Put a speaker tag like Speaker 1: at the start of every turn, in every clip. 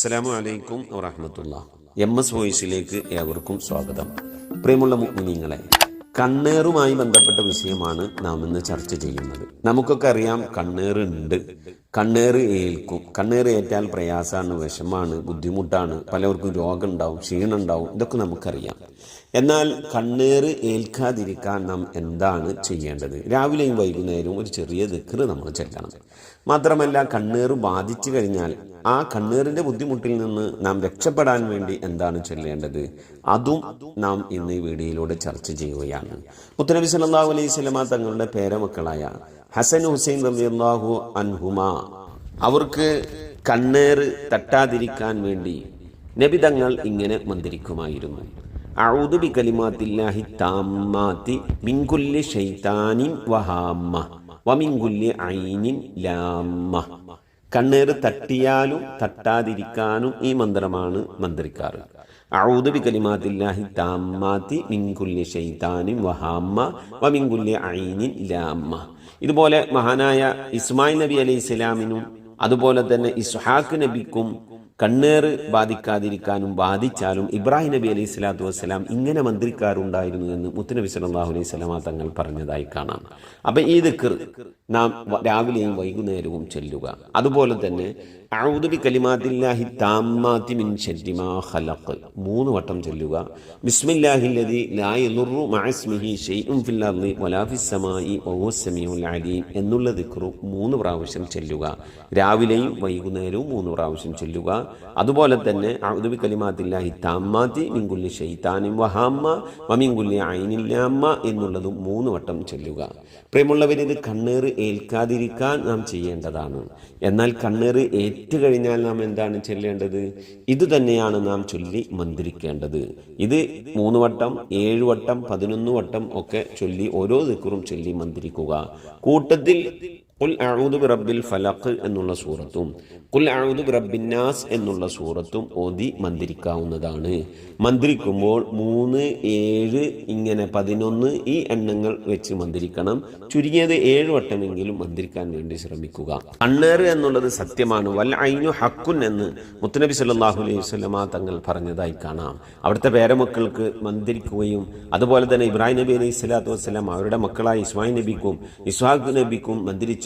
Speaker 1: അസ്സലാമു അലൈക്കും M S വോയിസിലേക്ക് ഏവർക്കും സ്വാഗതം. പ്രിയമുള്ള മുഗ്മിനിങ്ങളെ കണ്ണേറുമായി ബന്ധപ്പെട്ട വിഷയമാണ് നാം ഇന്ന് ചർച്ച ചെയ്യുന്നത്. നമുക്കൊക്കെ അറിയാം കണ്ണേറുണ്ട്. കണ്ണേറ് ഏൽക്കും. കണ്ണേറ് ഏറ്റാൽ പ്രയാസമാണ് വിഷമാണ് ബുദ്ധിമുട്ടാണ് പലവർക്കും രോഗം ഉണ്ടാവും ക്ഷീണം ഉണ്ടാവും ഇതൊക്കെ നമുക്കറിയാം. എന്നാൽ കണ്ണേറ് ഏൽക്കാതിരിക്കാൻ നാം എന്താണ് ചെയ്യേണ്ടത്? രാവിലെയും വൈകുന്നേരവും ഒരു ചെറിയ ദിക്കറ് നമ്മൾ ചെല്ലണം. മാത്രമല്ല കണ്ണേറ് ബാധിച്ചു കഴിഞ്ഞാൽ ആ കണ്ണീറിന്റെ ബുദ്ധിമുട്ടിൽ നിന്ന് നാം രക്ഷപ്പെടാൻ വേണ്ടി എന്താണ് ചൊല്ലേണ്ടത്? അതും നാം ഇന്ന് ഈ വീഡിയോയിലൂടെ ചർച്ച ചെയ്യുകയാണ്. മുത്തനബി സല്ലല്ലാഹു അലൈഹി സ്വലമ തങ്ങളുടെ പേരമക്കളായ ഹസൻ ഹുസൈൻ റളിയല്ലാഹു അൻഹുമ അവർക്ക് കണ്ണേറ് തട്ടാതിരിക്കാൻ വേണ്ടി നബി തങ്ങൾ ഇങ്ങനെ മന്ത്രിക്കുമായിരുന്നു. ശൈത്താനിൻ വഹാമ്മ ഐനിൻ ലാമ്മ കണ്ണേറ് തട്ടിയാലും തട്ടാതിരിക്കാനും ഈ മന്ത്രമാണ് മന്ത്രിക്കാറ്. അഊദു ബി കലിമാത്തില്ലാഹി താമ്മാതി മിൻ കുല്ലി ശൈത്താനിൻ വഹാമ്മ വമിൻ കുല്ലി ഐനിൻ ലാമ്മ. ഇതുപോലെ മഹാനായ ഇസ്മായിൽ നബി അലൈഹി സ്വലാമിനും അതുപോലെ തന്നെ ഇസ്ഹാഖ് നബിക്കും കണ്ണേറ് ബാധിക്കാതിരിക്കാനും ബാധിച്ചാലും ഇബ്രാഹിം നബി അലൈഹി സ്വലാത്തു വസ്സലാം ഇങ്ങനെ മന്ത്രിക്കാറുണ്ടായിരുന്നു എന്ന് മുത്തുനബി സല്ലല്ലാഹു അലൈഹി സ്വലാമ തങ്ങൾ പറഞ്ഞതായി കാണാം. അപ്പം ഈ ദിക്കർ നാം രാവിലെയും വൈകുന്നേരവും ചെല്ലുക. അതുപോലെ തന്നെ അഊദു ബി കലിമാത്തില്ലാഹി താമ്മാതി മിൻ മൂന്ന് വട്ടം ചൊല്ലുക. മഅസ്മിഹി ഫിൽ വലാ ഫിസ് വഹുവ സമീഉൽ അലീം എന്നുള്ള ദിക്റു മൂന്ന് പ്രാവശ്യം ചൊല്ലുക. രാവിലെയും വൈകുന്നേരവും മൂന്ന് പ്രാവശ്യം ചൊല്ലുക. അതുപോലെ തന്നെ മിൻ കുല്ലി കുല്ലി എന്നുള്ളതും മൂന്ന് വട്ടം ചൊല്ലുക. പ്രിയമുള്ളവർ ഇത് കണ്ണേറ് ഏൽക്കാതിരിക്കാൻ നാം ചെയ്യേണ്ടതാണ്. എന്നാൽ കണ്ണേറ് ഏറ്റുകഴിഞ്ഞാൽ നാം എന്താണ് ചെല്ലേണ്ടത്? ഇത് തന്നെയാണ് നാം ചൊല്ലി മന്ത്രിക്കേണ്ടത്. ഇത് മൂന്ന് വട്ടം ഏഴ് വട്ടം പതിനൊന്ന് വട്ടം ഒക്കെ ചൊല്ലി ഓരോ ദിക്കറും ചൊല്ലി മന്ത്രിക്കുക. കൂട്ടത്തിൽ കുൽ അഊദു ബിറബ്ബിൽ ഫലഖ് എന്നുള്ള സൂറത്തും കുൽ അഊദു ബിറബ്ബിന്നാസ് എന്നുള്ള സൂറത്തും ഓതി മന്ത്രിക്കാവുന്നതാണ്. മന്ത്രിക്കുമ്പോൾ മൂന്ന് ഏഴ് ഇങ്ങനെ പതിനൊന്ന് ഈ എണ്ണങ്ങൾ വെച്ച് മന്ത്രിക്കണം. ചുരുങ്ങിയത് ഏഴ് വട്ടമെങ്കിലും മന്ത്രിക്കാൻ വേണ്ടി ശ്രമിക്കുക. കണ്ണേറ് എന്നുള്ളത് സത്യമാണ്. വൽ ഐനു ഹക്കുൻ എന്ന് മുത്തനബി സല്ലല്ലാഹു അലൈഹി വസല്ലമ തങ്ങൾ പറഞ്ഞതായി കാണാം. അവിടുത്തെ പേരമക്കൾക്ക് മന്ത്രിക്കുകയും അതുപോലെ തന്നെ ഇബ്രാഹിം നബി അലൈഹി സ്വലാത്തു വസ്സലാം അവരുടെ മക്കളായ ഇസ്മായിൽ നബിക്കും ഇസ്ഹാഖ് നബിക്കും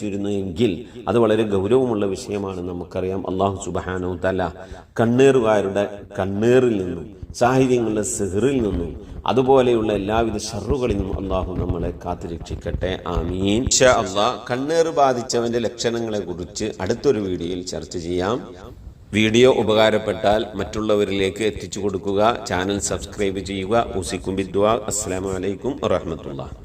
Speaker 1: മന്ത്രിച്ചിരുന്നു എങ്കിൽ അത് വളരെ ഗൗരവമുള്ള വിഷയമാണ് നമുക്കറിയാം. അള്ളാഹു സുബഹാനു തല കണ്ണേറുകാരുടെ കണ്ണേറിൽ നിന്നും സാഹിത്യങ്ങളുടെ സെഹറിൽ നിന്നും അതുപോലെയുള്ള എല്ലാവിധ ഷറുകളിൽ നിന്നും അള്ളാഹു നമ്മളെ കാത്തുരക്ഷിക്കട്ടെ. ആമീൻ. അള്ളാഹ് കണ്ണേറ് ബാധിച്ചവന്റെ ലക്ഷണങ്ങളെ കുറിച്ച് അടുത്തൊരു വീഡിയോയിൽ ചർച്ച ചെയ്യാം. വീഡിയോ ഉപകാരപ്പെട്ടാൽ മറ്റുള്ളവരിലേക്ക് എത്തിച്ചു കൊടുക്കുക. ചാനൽ സബ്സ്ക്രൈബ് ചെയ്യുക. ഉസിക്കും ബിദ്വാ അസ്സാം വലൈക്കും വറഹ്മത്തുള്ളാഹി.